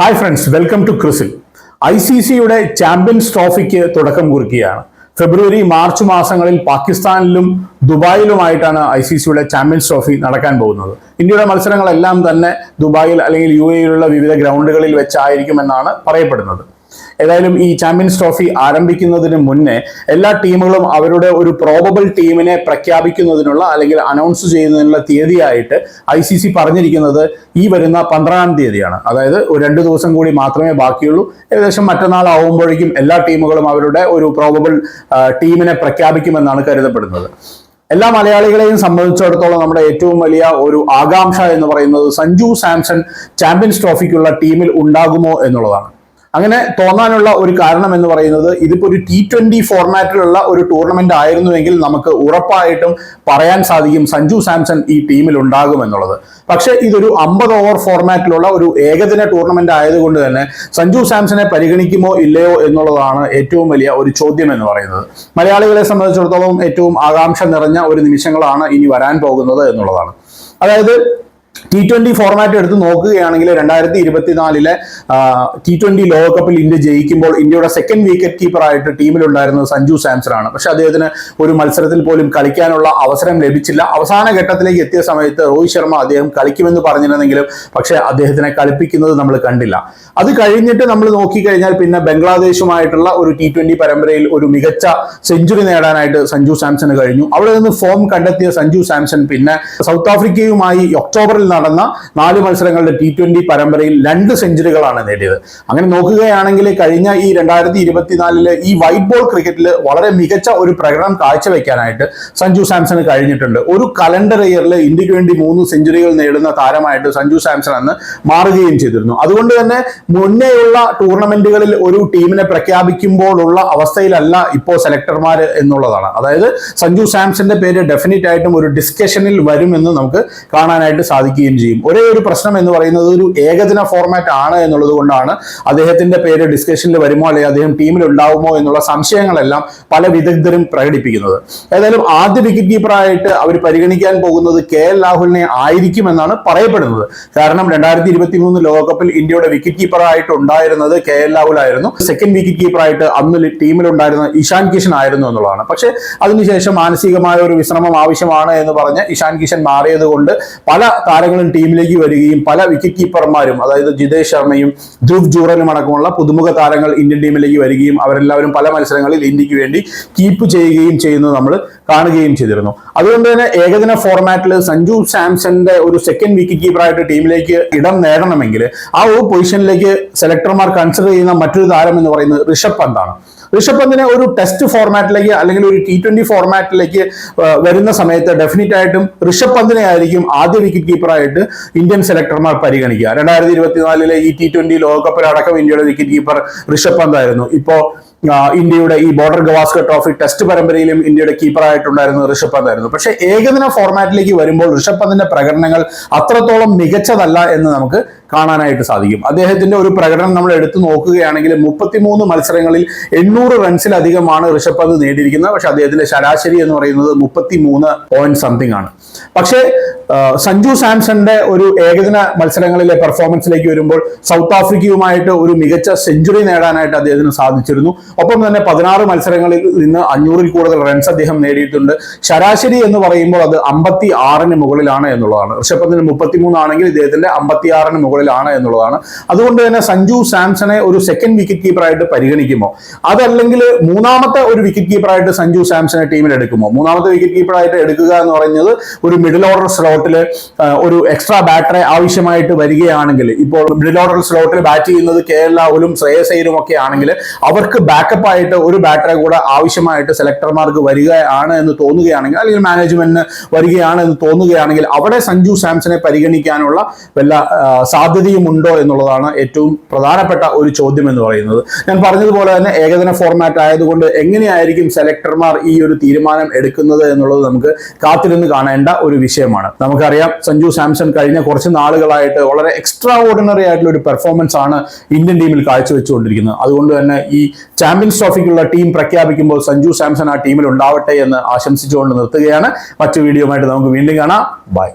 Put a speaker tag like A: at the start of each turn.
A: Hi friends welcome to ക്രിസിൽ I C സിയുടെ champions ട്രോഫിക്ക് തുടക്കം കുറിക്കുകയാണ്. ഫെബ്രുവരി മാർച്ച് മാസങ്ങളിൽ പാകിസ്ഥാനിലും ദുബായിലുമായിട്ടാണ് ഐ സി സിയുടെ ചാമ്പ്യൻസ് ട്രോഫി നടക്കാൻ പോകുന്നത്. ഇന്ത്യയുടെ മത്സരങ്ങളെല്ലാം തന്നെ ദുബായിൽ അല്ലെങ്കിൽ യു എയിലുള്ള വിവിധ ഗ്രൗണ്ടുകളിൽ വെച്ചായിരിക്കും എന്നാണ് പറയപ്പെടുന്നത്. ഏതായാലും ഈ ചാമ്പ്യൻസ് ട്രോഫി ആരംഭിക്കുന്നതിന് മുന്നേ എല്ലാ ടീമുകളും അവരുടെ ഒരു പ്രോബബിൾ ടീമിനെ പ്രഖ്യാപിക്കുന്നതിനുള്ള അല്ലെങ്കിൽ അനൗൺസ് ചെയ്യുന്നതിനുള്ള തീയതിയായിട്ട് ഐ സി സി പറഞ്ഞിരിക്കുന്നത് ഈ വരുന്ന പന്ത്രണ്ടാം തീയതിയാണ്. അതായത് ഒരു രണ്ട് ദിവസം കൂടി മാത്രമേ ബാക്കിയുള്ളൂ. ഏകദേശം മറ്റന്നാൾ ആവുമ്പോഴേക്കും എല്ലാ ടീമുകളും അവരുടെ ഒരു പ്രോബബിൾ ടീമിനെ പ്രഖ്യാപിക്കുമെന്നാണ് കരുതപ്പെടുന്നത്. എല്ലാ മലയാളികളെയും സംബന്ധിച്ചിടത്തോളം നമ്മുടെ ഏറ്റവും വലിയ ഒരു ആകാംക്ഷ എന്ന് പറയുന്നത് സഞ്ജു സാംസൺ ചാമ്പ്യൻസ് ട്രോഫിക്കുള്ള ടീമിൽ ഉണ്ടാകുമോ എന്നുള്ളതാണ്. അങ്ങനെ തോന്നാനുള്ള ഒരു കാരണം എന്ന് പറയുന്നത് ഇതിപ്പോ ഒരു ടി ട്വന്റി ഫോർമാറ്റിലുള്ള ഒരു ടൂർണമെന്റ് ആയിരുന്നുവെങ്കിൽ നമുക്ക് ഉറപ്പായിട്ടും പറയാൻ സാധിക്കും സഞ്ജു സാംസൺ ഈ ടീമിൽ ഉണ്ടാകും എന്നുള്ളത്. പക്ഷേ ഇതൊരു അമ്പത് ഓവർ ഫോർമാറ്റിലുള്ള ഒരു ഏകദിന ടൂർണമെന്റ് ആയതുകൊണ്ട് തന്നെ സഞ്ജു സാംസനെ പരിഗണിക്കുമോ ഇല്ലയോ എന്നുള്ളതാണ് ഏറ്റവും വലിയ ഒരു ചോദ്യം എന്ന് പറയുന്നത്. മലയാളികളെ സംബന്ധിച്ചിടത്തോളം ഏറ്റവും ആകാംക്ഷ നിറഞ്ഞ ഒരു നിമിഷങ്ങളാണ് ഇനി വരാൻ പോകുന്നത് എന്നുള്ളതാണ്. അതായത് ടി ട്വന്റി ഫോർമാറ്റ് എടുത്ത് നോക്കുകയാണെങ്കിൽ രണ്ടായിരത്തി ഇരുപത്തിനാലിലെ ടി ട്വന്റി ലോകകപ്പിൽ ഇന്ത്യ ജയിക്കുമ്പോൾ ഇന്ത്യയുടെ സെക്കൻഡ് വിക്കറ്റ് കീപ്പർ ആയിട്ട് ടീമിലുണ്ടായിരുന്നത് സഞ്ജു സാംസൺ ആണ് പക്ഷെ അദ്ദേഹത്തിന് ഒരു മത്സരത്തിൽ പോലും കളിക്കാനുള്ള അവസരം ലഭിച്ചില്ല. അവസാന ഘട്ടത്തിലേക്ക് എത്തിയ സമയത്ത് രോഹിത് ശർമ്മ അദ്ദേഹം കളിക്കുമെന്ന് പറഞ്ഞിരുന്നെങ്കിലും പക്ഷെ അദ്ദേഹത്തിനെ കളിപ്പിക്കുന്നത് നമ്മൾ കണ്ടില്ല. അത് കഴിഞ്ഞിട്ട് നമ്മൾ നോക്കിക്കഴിഞ്ഞാൽ പിന്നെ ബംഗ്ലാദേശുമായിട്ടുള്ള ഒരു ടി ട്വന്റി പരമ്പരയിൽ ഒരു മികച്ച സെഞ്ചുറി നേടാനായിട്ട് സഞ്ജു സാംസൺ കഴിഞ്ഞു. അവിടെ നിന്ന് ഫോം കണ്ടെത്തിയ സഞ്ജു സാംസൺ പിന്നെ സൗത്ത് ആഫ്രിക്കയുമായി ഒക്ടോബറിൽ നടന്ന നാല് മത്സരങ്ങളുടെ ടി ട്വന്റി പരമ്പരയിൽ രണ്ട് സെഞ്ചുറികളാണ് നേടിയത്. അങ്ങനെ നോക്കുകയാണെങ്കിൽ കഴിഞ്ഞ ഈ രണ്ടായിരത്തി ഇരുപത്തിനാലിൽ ഈ വൈറ്റ് ബോൾ ക്രിക്കറ്റിൽ വളരെ മികച്ച ഒരു പ്രകടനം കാഴ്ചവെക്കാനായിട്ട് സഞ്ജു സാംസണ് കഴിഞ്ഞിട്ടുണ്ട്. ഒരു കലണ്ടർ ഇയറിൽ ഇന്ത്യയ്ക്ക് വേണ്ടി മൂന്ന് സെഞ്ചുറികൾ നേടുന്ന താരമായിട്ട് സഞ്ജു സാംസൺ അന്ന് മാറുകയും ചെയ്തിരുന്നു. അതുകൊണ്ട് തന്നെ മുന്നേയുള്ള ടൂർണമെന്റുകളിൽ ഒരു ടീമിനെ പ്രഖ്യാപിക്കുമ്പോഴുള്ള അവസ്ഥയിലല്ല ഇപ്പോൾ സെലക്ടർമാർ എന്നുള്ളതാണ്. അതായത് സഞ്ജു സാംസന്റെ പേര് ഡെഫിനറ്റ് ആയിട്ടും ഒരു ഡിസ്കഷനിൽ വരുമെന്ന് നമുക്ക് കാണാനായിട്ട് സാധിക്കുകയും ചെയ്യും. ഒരേ ഒരു പ്രശ്നം എന്ന് പറയുന്നത് ഒരു ഏകദിന ഫോർമാറ്റ് ആണ് എന്നുള്ളത് കൊണ്ടാണ് അദ്ദേഹത്തിന്റെ പേര് ഡിസ്കഷനിൽ വരുമോ അല്ലെങ്കിൽ അദ്ദേഹം ടീമിൽ ഉണ്ടാവുമോ എന്നുള്ള സംശയങ്ങളെല്ലാം പല വിദഗ്ധരും പ്രകടിപ്പിക്കുന്നത്. ഏതായാലും ആദ്യ വിക്കറ്റ് കീപ്പറായിട്ട് അവർ പരിഗണിക്കാൻ പോകുന്നത് കെ എൽ രാഹുലിനെ ആയിരിക്കുമെന്നാണ് പറയപ്പെടുന്നത്. കാരണം രണ്ടായിരത്തി ഇരുപത്തി മൂന്ന് ലോകകപ്പിൽ ഇന്ത്യയുടെ വിക്കറ്റ് കീപ്പറായിട്ട് ഉണ്ടായിരുന്നത് കെ എൽ രാഹുൽ ആയിരുന്നു. സെക്കൻഡ് വിക്കറ്റ് കീപ്പറായിട്ട് അന്ന് ടീമിലുണ്ടായിരുന്ന ഇഷാൻ കിഷൻ ആയിരുന്നു എന്നുള്ളതാണ്. പക്ഷേ അതിനുശേഷം മാനസികമായ ഒരു വിശ്രമം ആവശ്യമാണ് എന്ന് പറഞ്ഞ് ഇഷാൻ കിഷൻ മാറിയത് കൊണ്ട് പല താരങ്ങളും ടീമിലേക്ക് വരികയും പല വിക്കറ്റ് കീപ്പർമാരും അതായത് ജിതേഷ് ശർമ്മയും ധ്രുവ് ജൂറലും അടക്കമുള്ള പുതുമുഖ താരങ്ങൾ ഇന്ത്യൻ ടീമിലേക്ക് വരികയും അവരെല്ലാവരും പല മത്സരങ്ങളിൽ ഇന്ത്യയ്ക്ക് വേണ്ടി കീപ്പ് ചെയ്യുകയും ചെയ്യുന്നത് നമ്മൾ കാണുകയും ചെയ്തിരുന്നു. അതുകൊണ്ട് തന്നെ ഏകദിന ഫോർമാറ്റിൽ സഞ്ജു സാംസന്റെ ഒരു സെക്കൻഡ് വിക്കറ്റ് കീപ്പറായിട്ട് ടീമിലേക്ക് ഇടം നേടണമെങ്കിൽ ആ ഒരു പൊസിഷനിലേക്ക് സെലക്ടർമാർ കൺസിഡർ ചെയ്യുന്ന മറ്റൊരു താരം എന്ന് പറയുന്നത് ഋഷഭ് പന്താണ്. ഋഷഭ് പന്തിനെ ഒരു ടെസ്റ്റ് ഫോർമാറ്റിലേക്ക് അല്ലെങ്കിൽ ഒരു ടി ട്വന്റി ഫോർമാറ്റിലേക്ക് വരുന്ന സമയത്ത് ഡെഫിനറ്റ് ആയിട്ടും ഋഷഭ് പന്തിനെ ആയിരിക്കും ആദ്യ വിക്കറ്റ് കീപ്പറായിട്ട് ഇന്ത്യൻ സെലക്ടർമാർ പരിഗണിക്കുക. രണ്ടായിരത്തി ഇരുപത്തിനാലിലെ ഈ ടി ട്വന്റി ലോകകപ്പിലടക്കം ഇന്ത്യയുടെ വിക്കറ്റ് കീപ്പർ ഋഷഭ് പന്ത് ആയിരുന്നു. ഇപ്പോ ഇന്ത്യയുടെ ഈ ബോർഡർ ഗവാസ്കർ ട്രോഫി ടെസ്റ്റ് പരമ്പരയിലും ഇന്ത്യയുടെ കീപ്പറായിട്ടുണ്ടായിരുന്നത് ഋഷഭ് പന്ത് ആയിരുന്നു. പക്ഷേ ഏകദിന ഫോർമാറ്റിലേക്ക് വരുമ്പോൾ ഋഷഭ് പന്തിന്റെ പ്രകടനങ്ങൾ അത്രത്തോളം മികച്ചതല്ല എന്ന് നമുക്ക് കാണാനായിട്ട് സാധിക്കും. അദ്ദേഹത്തിന്റെ ഒരു പ്രകടനം നമ്മൾ എടുത്തു നോക്കുകയാണെങ്കിൽ മുപ്പത്തിമൂന്ന് മത്സരങ്ങളിൽ എണ്ണൂറ് റൺസിലധികമാണ് ഋഷഭ് പന്ത് നേടിയിരിക്കുന്നത്. പക്ഷെ അദ്ദേഹത്തിന്റെ ശരാശരി എന്ന് പറയുന്നത് മുപ്പത്തി മൂന്ന് പോയിന്റ് സംതിങ് ആണ്. പക്ഷേ സഞ്ജു സാംസന്റെ ഒരു ഏകദിന മത്സരങ്ങളിലെ പെർഫോമൻസിലേക്ക് വരുമ്പോൾ സൗത്ത് ആഫ്രിക്കയുമായിട്ട് ഒരു മികച്ച സെഞ്ചുറി നേടാനായിട്ട് അദ്ദേഹത്തിന് സാധിച്ചിരുന്നു. ഒപ്പം തന്നെ പതിനാറ് മത്സരങ്ങളിൽ നിന്ന് അഞ്ഞൂറിൽ കൂടുതൽ റൺസ് അദ്ദേഹം നേടിയിട്ടുണ്ട്. ശരാശരി എന്ന് പറയുമ്പോൾ അത് അമ്പത്തി ആറിന് മുകളിലാണ് എന്നുള്ളതാണ്. ഋഷഭ് പന്തിന് മുപ്പത്തിമൂന്നാണെങ്കിൽ ഇദ്ദേഹത്തിന്റെ അമ്പത്തി ആറിന് മുകളിലാണ് എന്നുള്ളതാണ്. അതുകൊണ്ട് തന്നെ സഞ്ജു സാംസണെ ഒരു സെക്കൻഡ് വിക്കറ്റ് കീപ്പറായിട്ട് പരിഗണിക്കുമോ? അതല്ലെങ്കിൽ മൂന്നാമത്തെ ഒരു വിക്കറ്റ് കീപ്പറായിട്ട് സഞ്ജു സാംസണെ ടീമിൽ എടുക്കുമോ? മൂന്നാമത്തെ വിക്കറ്റ് കീപ്പറായിട്ട് എടുക്കുക എന്ന് പറയുന്നത് ഒരു മിഡിൽ ഓർഡർ സ്ലോട്ടിൽ ഒരു എക്സ്ട്രാ ബാറ്ററെ ആവശ്യമായിട്ട് വരികയാണെങ്കിൽ ഇപ്പോൾ മിഡിൽ ഓർഡർ സ്ലോട്ടിൽ ബാറ്റ് ചെയ്യുന്നത് കെ എൽ രാഹുലും ശ്രേയസ് അയ്യരും ഒക്കെ ആണെങ്കിൽ അവർക്ക് ബാക്കപ്പ് ആയിട്ട് ഒരു ബാറ്ററെ കൂടെ ആവശ്യമായിട്ട് സെലക്ടർമാർക്ക് വരികയാണ് എന്ന് തോന്നുകയാണെങ്കിൽ അല്ലെങ്കിൽ മാനേജ്മെന്റിന് വരികയാണ് എന്ന് തോന്നുകയാണെങ്കിൽ അവിടെ സഞ്ജു സാംസനെ പരിഗണിക്കാനുള്ള വല്ല സാധ്യതയും ഉണ്ടോ എന്നുള്ളതാണ് ഏറ്റവും പ്രധാനപ്പെട്ട ഒരു ചോദ്യം എന്ന് പറയുന്നത്. ഞാൻ പറഞ്ഞതുപോലെ തന്നെ ഏകദിന ഫോർമാറ്റ് ആയതുകൊണ്ട് എങ്ങനെയായിരിക്കും സെലക്ടർമാർ ഈ ഒരു തീരുമാനം എടുക്കുന്നത് എന്നുള്ളത് നമുക്ക് കാത്തിരുന്ന് കാണേണ്ട ഒരു വിഷയമാണ്. നമുക്കറിയാം സഞ്ജു സാംസൺ കഴിഞ്ഞ കുറച്ച് നാളുകളായിട്ട് വളരെ എക്സ്ട്രാ ഓർഡിനറി ആയിട്ടുള്ള ഒരു പെർഫോമൻസ് ആണ് ഇന്ത്യൻ ടീമിൽ കാഴ്ചവെച്ചുകൊണ്ടിരിക്കുന്നത്. അതുകൊണ്ട് തന്നെ ഈ ചാമ്പ്യൻസ് ട്രോഫിക്കുള്ള ടീം പ്രഖ്യാപിക്കുമ്പോൾ സഞ്ജു സാംസൺ ആ ടീമിൽ ഉണ്ടാവട്ടെ എന്ന് ആശംസിച്ചുകൊണ്ട് നിർത്തുകയാണ്. മറ്റു വീഡിയോ ആയിട്ട് നമുക്ക് വീണ്ടും കാണാം. ബൈ.